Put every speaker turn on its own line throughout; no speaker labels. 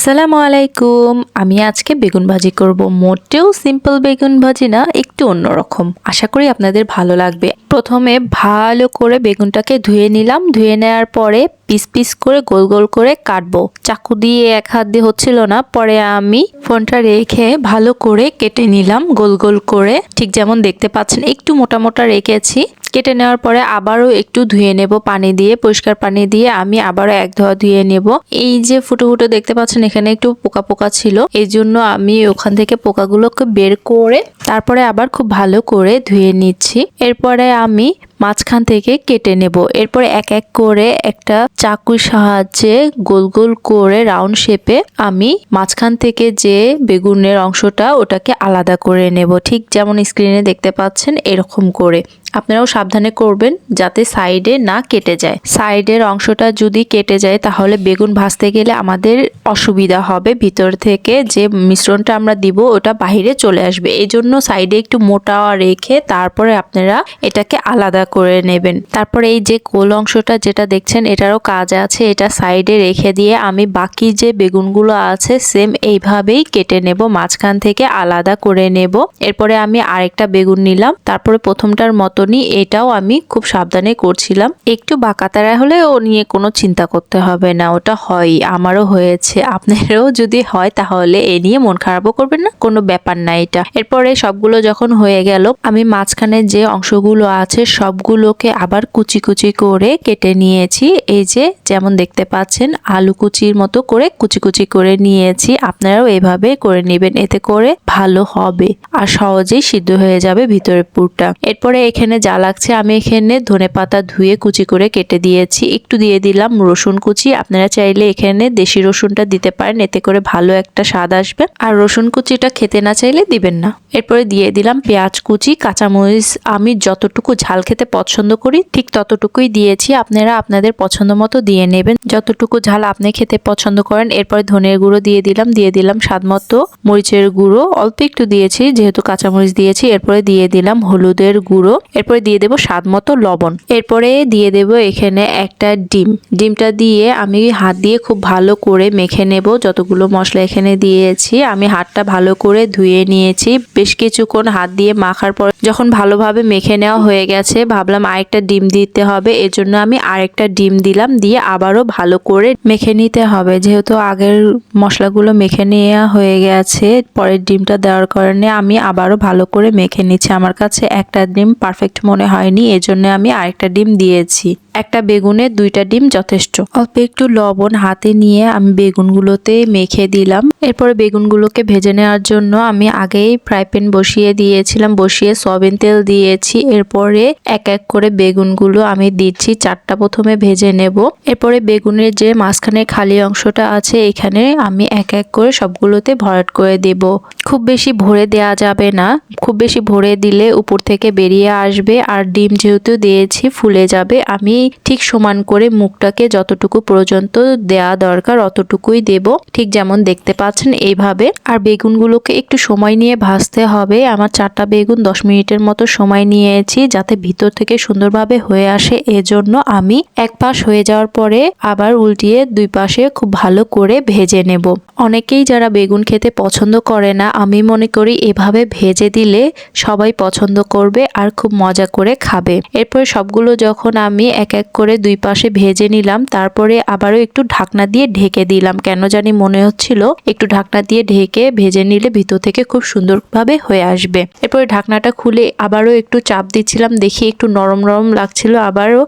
আসসালামু আলাইকুম আমি আজকে বেগুন ভাজি করব। মোটেও সিম্পল বেগুন ভাজি না, একটু অন্যরকম। আশা করি আপনাদের ভালো লাগবে। প্রথমে ভালো করে বেগুনটাকে ধুয়ে নিলাম। ধুয়ে নেওয়ার পরে পিস পিস করে গোল গোল করে কাটবো। চাকু দিয়ে এক হাত দিয়ে হচ্ছিল না। পরে আমি ফোনটা রেখে ভালো করে কেটে নিলাম গোল গোল করে। ঠিক যেমন দেখতে পাচ্ছেন, একটু মোটা মোটা রেখেছি। কেটে নেওয়ার পরে আবারও একটু ধুয়ে নেব পানি দিয়ে, পরিষ্কার পানি দিয়ে। আমি আবারও এক ধোয়া ধুয়ে নেব। এই যে ফুটো ফুটো দেখতে পাচ্ছেন, এখানে একটু পোকা পোকা ছিল। এই জন্য আমি ওখান থেকে পোকাগুলোকে বের করে, তারপরে আবার খুব ভালো করে ধুয়ে নিচ্ছি। এরপরে আমি মাঝখান থেকে কেটে নেব। এরপর এক এক করে একটা চাকুর সাহায্যে গোল গোল করে রাউন্ড শেপে আমি মাঝখান থেকে যে বেগুনের অংশটা ওটাকে আলাদা করে নেব। ঠিক যেমন স্ক্রিনে দেখতে পাচ্ছেন, এরকম করে। আপনারাও সাবধানে করবেন যাতে সাইডে না কেটে যায়। সাইডের অংশটা যদি কেটে যায়, তাহলে বেগুন ভাজতে গেলে আমাদের অসুবিধা হবে। ভিতর থেকে যে মিশ্রণটা আমরা দিব, ওটা বাহিরে চলে আসবে। এই জন্য সাইডে একটু মোটা রেখে তারপরে আপনারা এটাকে আলাদা করে নেবেন। তারপরে এই যে গোল অংশটা যেটা দেখছেন, এটারও কাজ আছে। এটা সাইডে রেখে দিয়ে আমি বাকি যে বেগুনগুলো আছে, সেম এইভাবেই কেটে নেব। মাঝখান থেকে আলাদা করে নেব। এরপরে আমি আরেকটা বেগুন নিলাম। তারপরে প্রথমটার মতনই এটাও আমি খুব সাবধানে করছিলাম। একটু বাঁকাতারা হলে ও নিয়ে কোনো চিন্তা করতে হবে না। ওটা হয়, আমারও হয়েছে। আপনারও যদি হয় তাহলে এ নিয়ে মন খারাপও করবেন না, কোনো ব্যাপার না এটা। এরপরে সবগুলো যখন হয়ে গেল, আমি মাঝখানে যে অংশগুলো আছে সবগুলোকে আবার কুচি কুচি করে কেটে নিয়েছি। এই যে, যেমন দেখতে পাচ্ছেন, আলু কুচির মতো করে কুচি কুচি করে নিয়েছি। আপনারাও এভাবে করে নেবেন, এতে করে ভালো হবে আর সহজেই সিদ্ধ হয়ে যাবে ভিতরের পুরটা। এরপরে এখানে যা লাগছে আমি এখানে ধনে পাতা ধুয়ে কুচি করে কেটে দিয়েছি। একটু দিয়ে দিলাম রসুন কুচি। আপনারা চাইলে এখানে দেশি রসুনটা দিতে পারেন, এতে করে ভালো একটা স্বাদ আসবে। আর রসুন কুচিটা খেতে না চাইলে দিবেন না। এরপরে দিয়ে দিলাম পেঁয়াজ কুচি। কাঁচামরিচ আমি যতটুকু ঝাল খেতে পছন্দ করি, ঠিক ততটুকুই দিয়েছি। আপনারা আপনাদের পছন্দ মতো দিয়ে নেবেন। যতটুকু ঝাল আপনি খেতে পছন্দ করেন, এরপরে ধনের গুঁড়ো দিয়ে দিলাম দিয়ে দিলাম স্বাদ মতো মরিচের গুঁড়ো। অল্প একটু দিয়েছি, যেহেতু কাঁচামরিচ দিয়েছি, এরপরে দিয়ে দিলাম হলুদের গুঁড়ো। এরপরে দিয়ে দেবো স্বাদ মতো লবণ। এরপরে দিয়ে দেব এখানে একটা ডিম। ডিমটা দিয়ে আমি হাত দিয়ে খুব ভালো করে মেখে নেব। যতগুলো মশলা এখানে দিয়েছি, আমি হাতটা ভালো করে ধুয়ে নিয়েছি। বেশ কিছুক্ষণ হাত দিয়ে মাখার পর যখন ভালোভাবে মেখে নেওয়া হয়ে গেছে ভাবলাম আরেকটা ডিম দিতে হবে এর জন্য আমি আরেকটা ডিম দিলাম, দিয়ে আবারও ভালো করে মেখে নিতে হবে। যেহেতু আগের মশলাগুলো মেখে নেওয়া হয়ে গেছে, পরের ডিমটা দেওয়ার কারণে আমি আবারও ভালো করে মেখে নিচ্ছি। আমার কাছে একটা ডিম পারফেক্ট মনে হয়নি, এজন্য আমি আরেকটা ডিম দিয়েছি। একটা বেগুনে দুইটা ডিম যথেষ্ট। অল্প একটু লবণ হাতে নিয়ে আমি বেগুনগুলোতে মেখে দিলাম। এরপরে বেগুনগুলোকে ভেজে নেওয়ার জন্য আমি আগেই ফ্রাই প্যান বসিয়ে দিয়েছিলাম, বসিয়ে সয়াবিন তেল দিয়েছি। এরপরে এক এক করে বেগুনগুলো আমি দিচ্ছি, চারটা প্রথমে ভেজে নেব। এরপরে বেগুনের যে মাঝখানে খালি অংশটা আছে, এখানে আমি এক এক করে সবগুলোতে ভরাট করে দেব। খুব বেশি ভরে দেয়া যাবে না। খুব বেশি ভরে দিলে উপর থেকে বেরিয়ে আসবে। আর ডিম যেহেতু দিয়েছি, ফুলে যাবে। আমি ঠিক সমান করে মুখটাকে যতটুকু পর্যন্ত দেয়া দরকার অতটুকুই দেব। ঠিক যেমন দেখতে পাচ্ছেন এইভাবে। আর বেগুনগুলোকে একটু সময় নিয়ে ভাজতে হবে। আমার চারটা বেগুন দশ মিনিটের মতো সময় নিয়েছি যাতে ভিতর থেকে সুন্দরভাবে হয়ে আসে। এজন্য আমি এক পাশ হয়ে যাওয়ার পরে আবার উল্টিয়ে দুই পাশে খুব ভালো করে ভেজে নেব। অনেকেই যারা বেগুন খেতে পছন্দ করে না, আমি মনে করি এভাবে ভেজে দিলে সবাই পছন্দ করবে আর খুব মজা করে খাবে। এরপর সবগুলো যখন আমি এক এক এক করে দুই পাশে ভেজে নিলাম। তারপরে আবারও একটু ঢাকনা দিয়ে ঢেকে দিলাম। কেন জানি মনে হচ্ছিল একটু ঢাকনা দিয়ে ঢেকে ভেজে নিলে ভিতর থেকে খুব সুন্দরভাবে হয়ে আসবে। এরপরে ঢাকনাটা খুলে আবারও একটু চাপ দিচ্ছিলাম। দেখি একটু নরম নরম লাগছিল। আবারও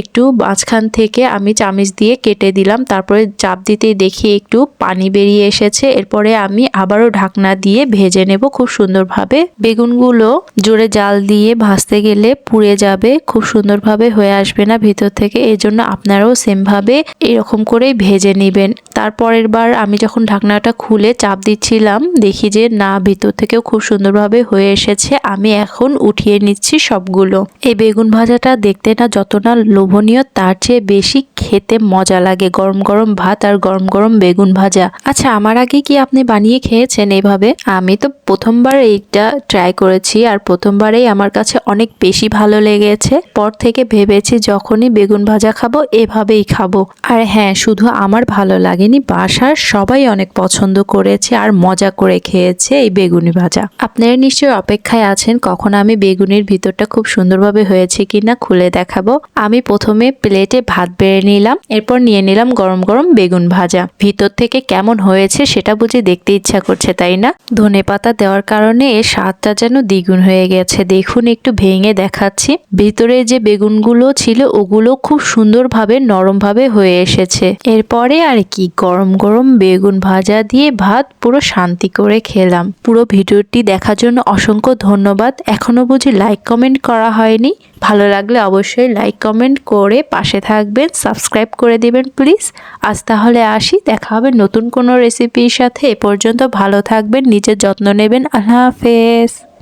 একটু মাঝখান থেকে আমি চামিচ দিয়ে কেটে দিলাম। তারপরে চাপ দিতেই দেখি একটু পানি বেরিয়ে এসেছে। এরপরে আমি আবারও ঢাকনা দিয়ে ভেজে নেব খুব সুন্দরভাবে। বেগুনগুলো জোরে জাল দিয়ে ভাজতে গেলে পুড়ে যাবে, খুব সুন্দরভাবে হয়ে আসবে না ভিতর থেকে। এই জন্য আপনারাও সেমভাবে এরকম করেই ভেজে নেবেন। তারপরের বার আমি যখন ঢাকনাটা খুলে চাপ দিচ্ছিলাম, দেখি যে না, ভিতর থেকেও খুব সুন্দরভাবে হয়ে এসেছে। আমি এখন উঠিয়ে নিচ্ছি সবগুলো। এই বেগুন ভাজাটা দেখতে না যত না লোভনীয়, তার চেয়ে বেশি খেতে মজা লাগে। গরম গরম ভাত আর গরম গরম বেগুন ভাজা। আচ্ছা আমার আগে কি আপনি বানিয়ে খেয়েছেন এইভাবে আমি তো প্রথমবার এইটা ট্রাই করেছি আর প্রথমবারেই আমার কাছে অনেক বেশি ভালো লেগেছে। পর থেকে ভেবেছি যখনই বেগুন ভাজা খাব, এভাবেই খাব। আর হ্যাঁ শুধু আমার ভালো লাগেনি, বাসার সবাই অনেক পছন্দ করেছে আর মজা করে খেয়েছে এই বেগুনি ভাজা। আপনারা নিশ্চয়ই অপেক্ষায় আছেন কখন আমি বেগুনের ভিতরটা খুব সুন্দরভাবে হয়েছে কিনা খুলে দেখাবো। আমি প্রথমে প্লেটে ভাত বেড়ে নিলাম, এরপর নিয়ে নিলাম গরম গরম বেগুন ভাজা। ভিতর থেকে কেমন হয়েছে সেটা বুঝে দেখতে ইচ্ছা করছে, তাই না? ধনে পাতা দেওয়ার কারণে এর স্বাদটা যেন দ্বিগুণ হয়ে গেছে। দেখুন, একটু ভেঙে দেখাচ্ছি। ভিতরে যে বেগুনগুলো ছিল, ওগুলো খুব সুন্দরভাবে, নরমভাবে হয়ে এসেছে। এরপরে আর কি, গরম গরম বেগুন ভাজা দিয়ে ভাত পুরো শান্তি করে খেলাম। পুরো ভিডিওটি দেখার জন্য অসংখ্য ধন্যবাদ। এখনও বুঝি লাইক কমেন্ট করা হয়নি। ভালো লাগলে অবশ্যই লাইক কমেন্ট করে পাশে থাকবেন, সাবস্ক্রাইব করে দিবেন প্লিজ। আজ তাহলে আসি, দেখা হবে নতুন কোনো রেসিপির সাথে। এ পর্যন্ত ভালো থাকবেন, নিজের যত্ন নেবেন। আল্লাহ হাফেজ।